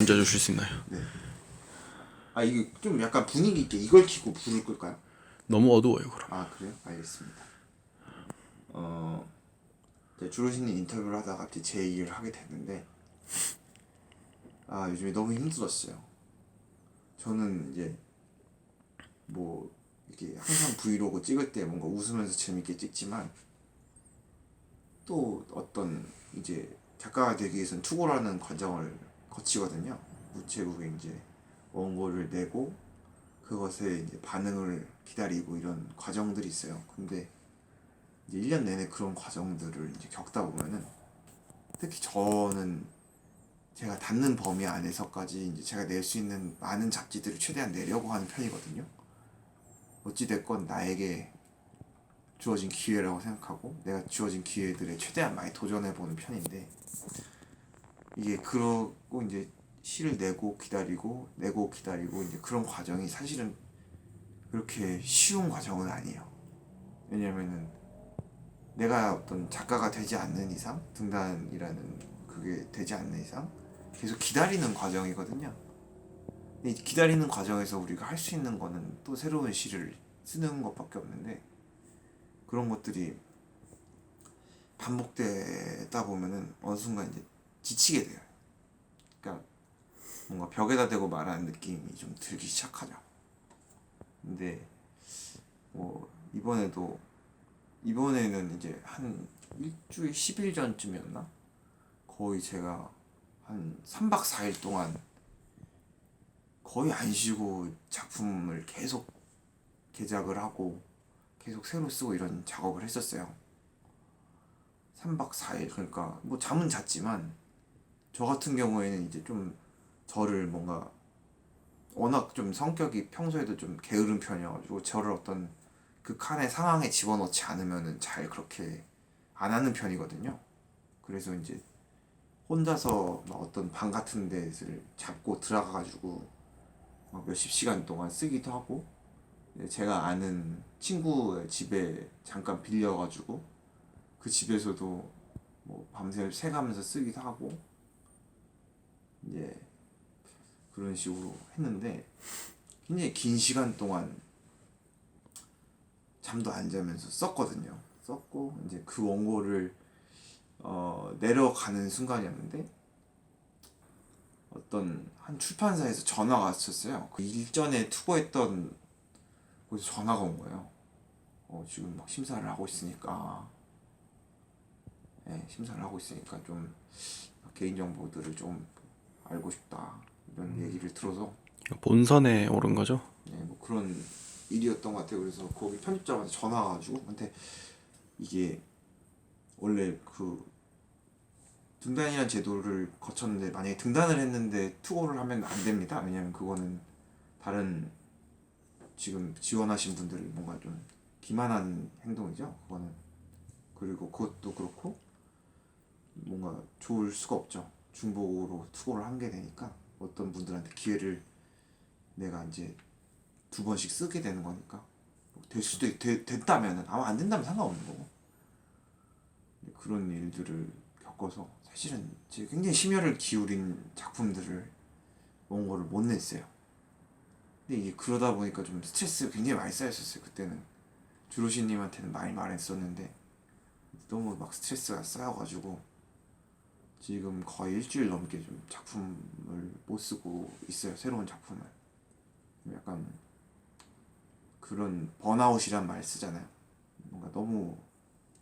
앉아주실 수 있나요? 네. 아 이게 좀 약간 분위기 있게 이걸 켜고 불을 끌까요? 너무 어두워요 그럼. 아 그래요? 알겠습니다. 어, 이제 주로신님 인터뷰를 하다가 갑자기 제 얘기를 하게 됐는데 아 요즘에 너무 힘들었어요. 저는 이제 뭐 이렇게 항상 브이로그 찍을 때 뭔가 웃으면서 재밌게 찍지만 또 어떤 이제 작가가 되기 위해서는 투고라는 과정을 거치거든요. 우체국에 이제 원고를 내고 그것에 이제 반응을 기다리고 이런 과정들이 있어요. 근데 이제 1년 내내 그런 과정들을 이제 겪다 보면은 특히 저는 제가 닿는 범위 안에서까지 이제 제가 낼 수 있는 많은 잡지들을 최대한 내려고 하는 편이거든요. 어찌됐건 나에게 주어진 기회라고 생각하고 내가 주어진 기회들에 최대한 많이 도전해보는 편인데 이게 그러고 이제 시를 내고 기다리고 내고 기다리고 이제 그런 과정이 사실은 그렇게 쉬운 과정은 아니에요. 왜냐면은 내가 어떤 작가가 되지 않는 이상 등단이라는 그게 되지 않는 이상 계속 기다리는 과정이거든요. 이 기다리는 과정에서 우리가 할 수 있는 거는 또 새로운 시를 쓰는 것밖에 없는데 그런 것들이 반복되다 보면은 어느 순간 이제 지치게 돼요. 그러니까 뭔가 벽에다 대고 말하는 느낌이 좀 들기 시작하죠. 근데 뭐 이번에도 이번에는 이제 한 일주일 10일 전쯤이었나? 거의 제가 한 3박 4일 동안 거의 안 쉬고 작품을 계속 개작을 하고 계속 새로 쓰고 이런 작업을 했었어요. 3박 4일 그러니까 뭐 잠은 잤지만 저 같은 경우에는 이제 좀 저를 뭔가 워낙 좀 성격이 평소에도 좀 게으른 편이어가지고 저를 어떤 그 칸의 상황에 집어넣지 않으면은 잘 그렇게 안 하는 편이거든요. 그래서 이제 혼자서 막 어떤 방 같은 데를 잡고 들어가가지고 막 몇십 시간 동안 쓰기도 하고 이제 제가 아는 친구의 집에 잠깐 빌려가지고 그 집에서도 뭐 밤새 새가면서 쓰기도 하고 이제 그런 식으로 했는데 굉장히 긴 시간 동안 잠도 안 자면서 썼거든요. 썼고 이제 그 원고를 어, 내려가는 순간이었는데 어떤 한 출판사에서 전화가 왔었어요. 그 일전에 투고했던 곳에서 전화가 온 거예요. 어, 지금 막 심사를 하고 있으니까 네, 심사를 하고 있으니까 좀 개인 정보들을 좀 알고 싶다 이런 얘기를 들어서 본선에 오른 거죠? 네, 뭐 그런 일이었던 것 같아요. 그래서 거기 편집자한테 전화 와가지고 근데 이게 원래 그 등단이라는 제도를 거쳤는데 만약에 등단을 했는데 투고를 하면 안 됩니다. 왜냐면 그거는 다른 지금 지원하신 분들 뭔가 좀 기만한 행동이죠. 그거는 그리고 그것도 그렇고 뭔가 좋을 수가 없죠. 중복으로 투고를 한게 되니까 어떤 분들한테 기회를 내가 이제 두 번씩 쓰게 되는 거니까 뭐될 수도 있, 되, 됐다면은 아마 안 된다면 상관없는 거고 그런 일들을 겪어서 사실은 굉장히 심혈을 기울인 작품들을 원고를 못 냈어요. 근데 이게 그러다 보니까 좀 스트레스가 굉장히 많이 쌓였었어요. 그때는 주로시님한테는 많이 말했었는데 너무 막 스트레스가 쌓여가지고 지금 거의 일주일 넘게 좀 작품을 못 쓰고 있어요. 새로운 작품을. 약간 그런 번아웃이란 말 쓰잖아요. 뭔가 너무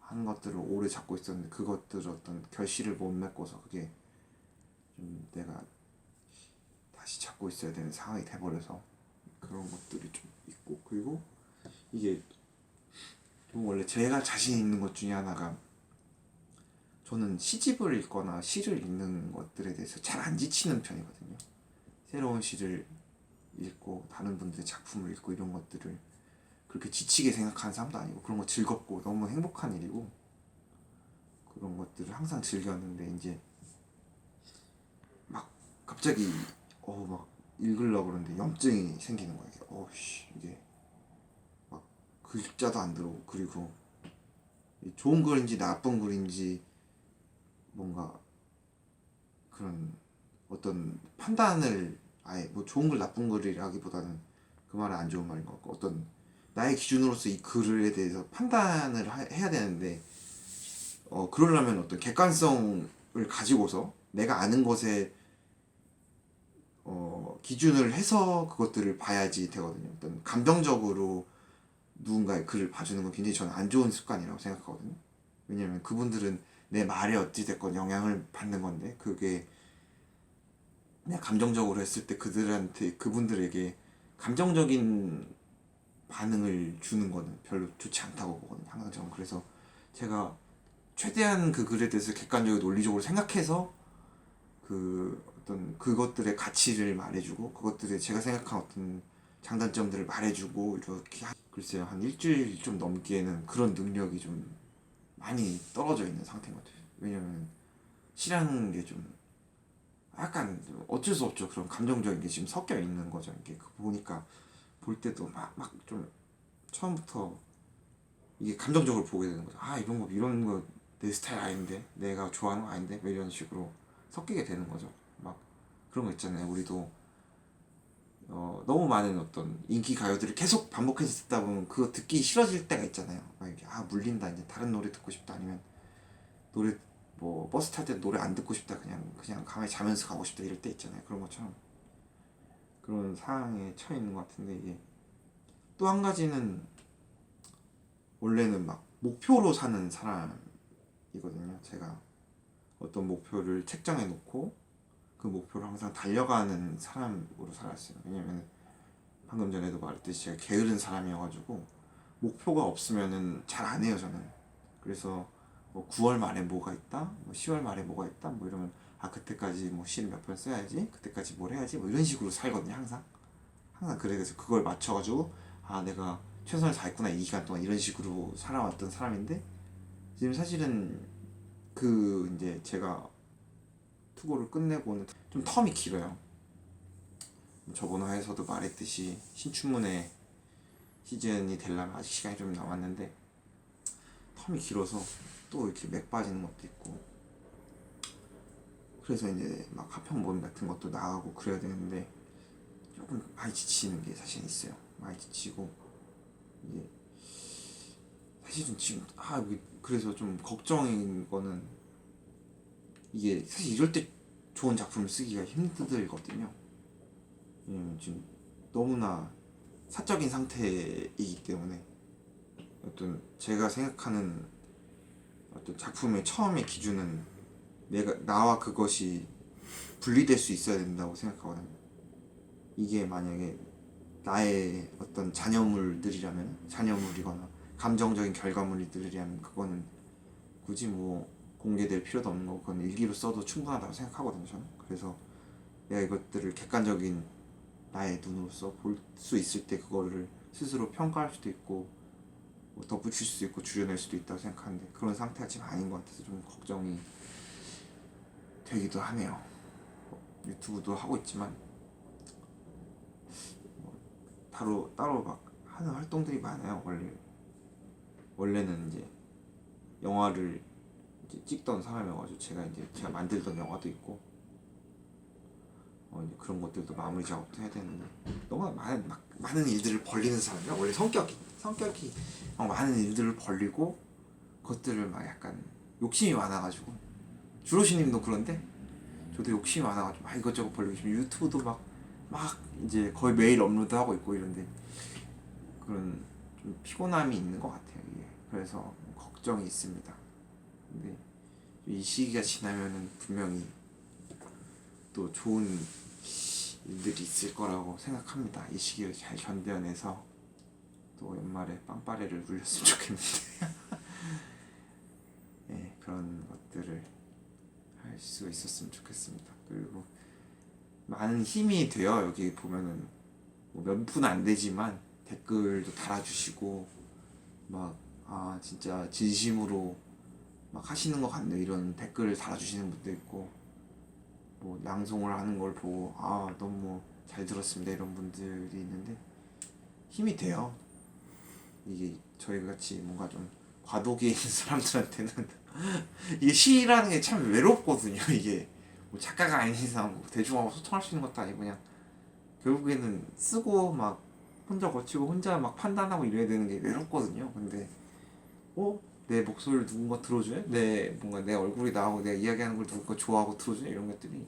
한 것들을 오래 잡고 있었는데 그것들 어떤 결실을 못 맺고서 그게 좀 내가 다시 잡고 있어야 되는 상황이 돼버려서 그런 것들이 좀 있고 그리고 이게 좀 원래 제가 자신 있는 것 중에 하나가 저는 시집을 읽거나 시를 읽는 것들에 대해서 잘 안 지치는 편이거든요. 새로운 시를 읽고 다른 분들의 작품을 읽고 이런 것들을 그렇게 지치게 생각하는 사람도 아니고 그런 거 즐겁고 너무 행복한 일이고 그런 것들을 항상 즐겼는데 이제 막 갑자기 어 막 읽으려고 그러는데 염증이 생기는 거예요. 어씨 이게 막 글자도 안 들어오고 그리고 이 좋은 글인지 나쁜 글인지 뭔가 그런 어떤 판단을 아예 뭐 좋은 글 나쁜 글이라기보다는 그 말은 안 좋은 말인 것 같고 어떤 나의 기준으로서 이 글에 대해서 판단을 하- 해야 되는데 어 그러려면 어떤 객관성을 가지고서 내가 아는 것에 어 기준을 해서 그것들을 봐야지 되거든요. 어떤 감정적으로 누군가의 글을 봐주는 건 굉장히 저는 안 좋은 습관이라고 생각하거든요. 왜냐면 그분들은 내 말에 어찌됐건 영향을 받는 건데 그게 그냥 감정적으로 했을 때 그들한테 그분들에게 감정적인 반응을 주는 거는 별로 좋지 않다고 보거든요. 항상 저는 그래서 제가 최대한 그 글에 대해서 객관적이고 논리적으로 생각해서 그 어떤 그것들의 가치를 말해주고 그것들의 제가 생각한 어떤 장단점들을 말해주고 이렇게 하- 글쎄요 한 일주일 좀 넘기에는 그런 능력이 좀 많이 떨어져 있는 상태인 것 같아요. 왜냐면 시라는 게 좀 약간 좀 어쩔 수 없죠. 그런 감정적인 게 지금 섞여 있는 거죠. 이게 그 보니까 볼 때도 막 막 좀 처음부터 이게 감정적으로 보게 되는 거죠. 아 이런 거 이런 거 내 스타일 아닌데 내가 좋아하는 거 아닌데 뭐 이런 식으로 섞이게 되는 거죠. 막 그런 거 있잖아요. 우리도 어, 너무 많은 어떤 인기 가요들을 계속 반복해서 듣다 보면 그거 듣기 싫어질 때가 있잖아요. 막 이렇게 아 물린다 이제 다른 노래 듣고 싶다 아니면 노래 뭐 버스 탈 때 노래 안 듣고 싶다 그냥 그냥 가만히 자면서 가고 싶다 이럴 때 있잖아요. 그런 것처럼 그런 상황에 처해 있는 것 같은데 이게 또 한 가지는 원래는 막 목표로 사는 사람이거든요. 제가 어떤 목표를 책정해 놓고 그 목표를 항상 달려가는 사람으로 살았어요. 왜냐면 방금 전에도 말했듯이 제가 게으른 사람이어가지고 목표가 없으면은 잘 안 해요 저는. 그래서 뭐 9월 말에 뭐가 있다, 뭐 10월 말에 뭐가 있다, 뭐 이러면 아 그때까지 뭐 시를 몇 번 써야지, 그때까지 뭘 해야지, 뭐 이런 식으로 살거든요 항상. 항상 그래서 그걸 맞춰가지고 아 내가 최선을 다했구나 이 기간 동안 이런 식으로 살아왔던 사람인데 지금 사실은 그 이제 제가 투고를 끝내고는 좀 텀이 길어요. 저번 화에서도 말했듯이 신춘문예 시즌이 되려면 아직 시간이 좀 남았는데 텀이 길어서 또 이렇게 맥 빠지는 것도 있고 그래서 이제 막 하평 모임 같은 것도 나가고 그래야 되는데 조금 많이 지치는 게 사실 있어요. 많이 지치고 이게 사실은 지금 아 그래서 좀 걱정인 거는 이게 사실 이럴 때 좋은 작품을 쓰기가 힘들거든요. 왜냐면 지금 너무나 사적인 상태이기 때문에 어떤 제가 생각하는 어떤 작품의 처음의 기준은 내가 나와 그것이 분리될 수 있어야 된다고 생각하거든요. 이게 만약에 나의 어떤 자녀물들이라면 자녀물이거나 감정적인 결과물들이라면 그거는 굳이 뭐 공개될 필요도 없는 거고 그건 일기로 써도 충분하다고 생각하거든요 저는. 그래서 내가 이것들을 객관적인 나의 눈으로서 볼 수 있을 때 그거를 스스로 평가할 수도 있고 뭐 덧붙일 수도 있고 줄여낼 수도 있다고 생각하는데 그런 상태가 지금 아닌 것 같아서 좀 걱정이 되기도 하네요. 유튜브도 하고 있지만 뭐 따로 따로 막 하는 활동들이 많아요 원래. 원래는 이제 영화를 찍던 사람이어가지고 제가 이제 제가 만들던 영화도 있고 어 이제 그런 것들도 마무리 작업도 해야 되는데 너무 많은 막 많은 일들을 벌리는 사람이야? 원래 성격이 성격이 막 많은 일들을 벌리고 그것들을 막 약간 욕심이 많아가지고 주로시님도 그런데 저도 욕심이 많아가지고 막 이것저것 벌리고 지금 유튜브도 막 막 이제 거의 매일 업로드하고 있고 이런데 그런 좀 피곤함이 있는 것 같아요 이게. 그래서 걱정이 있습니다 근데 이 시기가 지나면은 분명히 또 좋은 일들이 있을 거라고 생각합니다. 이 시기를 잘 견뎌내서 또 연말에 빵빠레를 울렸으면 좋겠는데. 네, 그런 것들을 할 수 있었으면 좋겠습니다. 그리고 많은 힘이 돼요. 여기 보면은 뭐몇분안 되지만 댓글도 달아주시고 막 아 진짜 진심으로 막 하시는 것 같네 이런 댓글을 달아주시는 분도 있고 뭐 낭송을 하는 걸 보고 아 너무 잘 들었습니다 이런 분들이 있는데 힘이 돼요 이게 저희 같이 뭔가 좀 과도기에 있는 사람들한테는 이게 시라는 게 참 외롭거든요 이게 뭐 작가가 아닌 이상 뭐 대중하고 소통할 수 있는 것도 아니고 그냥 결국에는 쓰고 막 혼자 거치고 혼자 막 판단하고 이래야 되는 게 외롭거든요. 근데 어? 내 목소리를 누군가 들어줘요? 내 뭔가 내 얼굴이 나오고 내가 이야기하는 걸 누군가 좋아하고 들어줘요? 이런 것들이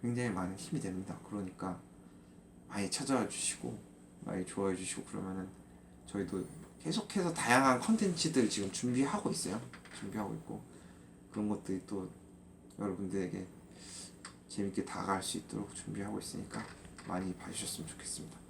굉장히 많은 힘이 됩니다. 그러니까 많이 찾아와 주시고 많이 좋아해 주시고 그러면은 저희도 계속해서 다양한 컨텐츠들 지금 준비하고 있어요. 준비하고 있고 그런 것들이 또 여러분들에게 재밌게 다가갈 수 있도록 준비하고 있으니까 많이 봐주셨으면 좋겠습니다.